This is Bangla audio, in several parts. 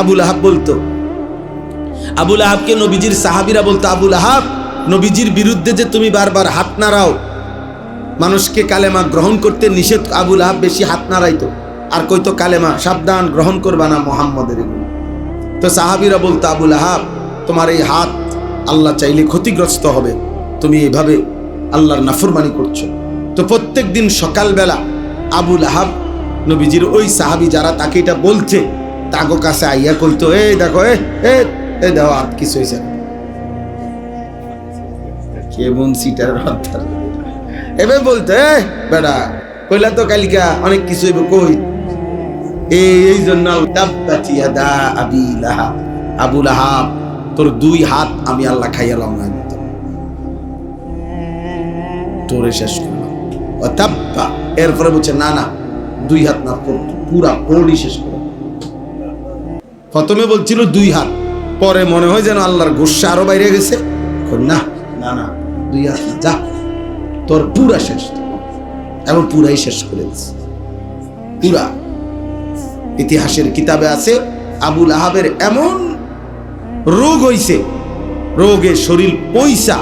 আবুল আহাব বলতো। আবুল আহাবকে নবীজির সাহাবিরা বলতো আবুল আহাব নবীজির বিরুদ্ধে যে তুমি বারবার হাত নাড়াও, মানুষকে কালেমা গ্রহণ করতে নিষেধ আবুল আহাব বেশি হাত নাড়াইতো। আর কইতো, কালেমা সাবধান, গ্রহণ করবা না মোহাম্মদের তো সাহাবিরা বলতো আবুল আহাব তোমার এই হাত আল্লাহ চাইলে ক্ষতিগ্রস্ত হবে। তুমি এভাবে আল্লাহর নাফরমানি করছ। তো প্রত্যেক দিন সকালবেলা আবুল আহাব নবীজির ওই সাহাবি যারা তাকে এটা বলছে তাগো কাছে আইয়া কইতো এই দেখো, এ এ দেখো হাত কিছু হয়েছে না। কেমন সিটার এবার বলতে, এ, বেড়া, কইলা তো কালিকা অনেক কিছু হইব, কই? এই জন্য আবি লাহাব তোর দুই হাত আমি আল্লাহ খাইয়ালাম না তোরে শেষ করলাম। ও তাব্বা, এরপরে বলছে, না না, দুই হাত না, পুরা বডি শেষ করলাম প্রথমে বলছিল দুই হাত। পরে মনে হয় যেন আল্লাহর গোসা আরও বাইরে গেছে। না না না, দুই হাত যা। তোর পুরা শেষ। এবং পুরাই শেষ করে পুরা। ইতিহাসের কিতাবে আছে, আবুল আহাবের এমন রোগ হইছে, রোগে শরীর পয়সা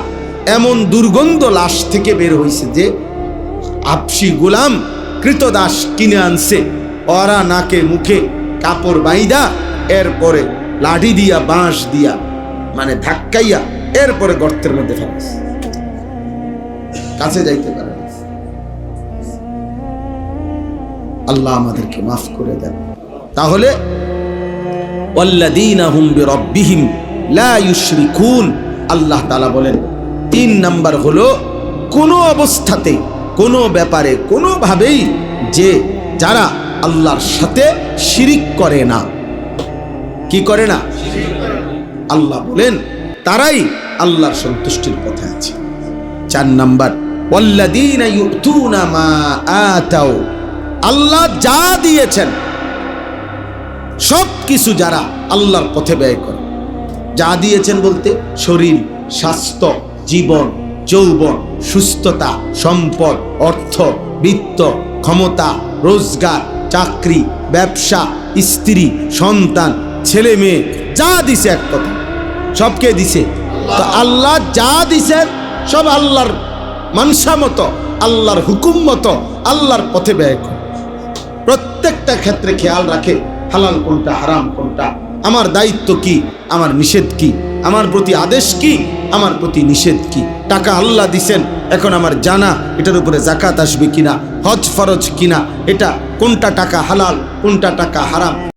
এমন দুর্গন্ধ লাশ থেকে বের হইছে যে আপসি গোলাম কৃতদাস কিনে আনছে। অরা নাকে মুখে কাপড় বাইদা এরপরে লাঠি দিয়া, বাঁশ দিয়া মানে ধাক্কাইয়া এরপরে গর্তের মধ্যে ফেলাস। কাছে যাইতে পারে আল্লাহ আমাদেরকে মাফ করে দেন। তাহলে আল্লাহ তাআলা বলেন, তিন নাম্বার হলো, কোনো অবস্থাতে, কোনো ব্যাপারে, কোনোভাবেই যে যারা আল্লাহর সাথে শিরিক করে না কি করে না? আল্লাহ বলেন, তারাই আল্লাহর সন্তুষ্টির পথে আছে। চার নাম্বার আল্লাহ যা দিয়েছেন সব কিছু যারা আল্লাহর পথে ব্যয় করে, যা দিয়েছেন বলতে শরীর, স্বাস্থ্য, জীবন, যৌবন, সুস্থতা, সম্পদ, অর্থ, বিত্ত, ক্ষমতা, রোজগার, চাকরি, ব্যবসা, স্ত্রী, সন্তান ছেলে মেয়ে, যা দিছে এক কথা, সবকে দিছে। তো আল্লাহ যা দিছেন, সব আল্লাহর মানসা মতো, আল্লাহর হুকুম মতো, আল্লাহর পথে ব্যয় করে। প্রত্যেকটা ক্ষেত্রে খেয়াল রাখে, হালাল কোনটা, হারাম কোনটা, আমার দায়িত্ব কি, আমার নিষেধ কি, আমার প্রতি আদেশ কি, আমার প্রতি নিষেধ কি। টাকা আল্লাহ দিছেন, এখন আমার জানা, এটার উপরে জাকাত আসবে কিনা, হজ ফরজ কিনা, এটা কোনটা টাকা হালাল, কোনটা টাকা হারাম।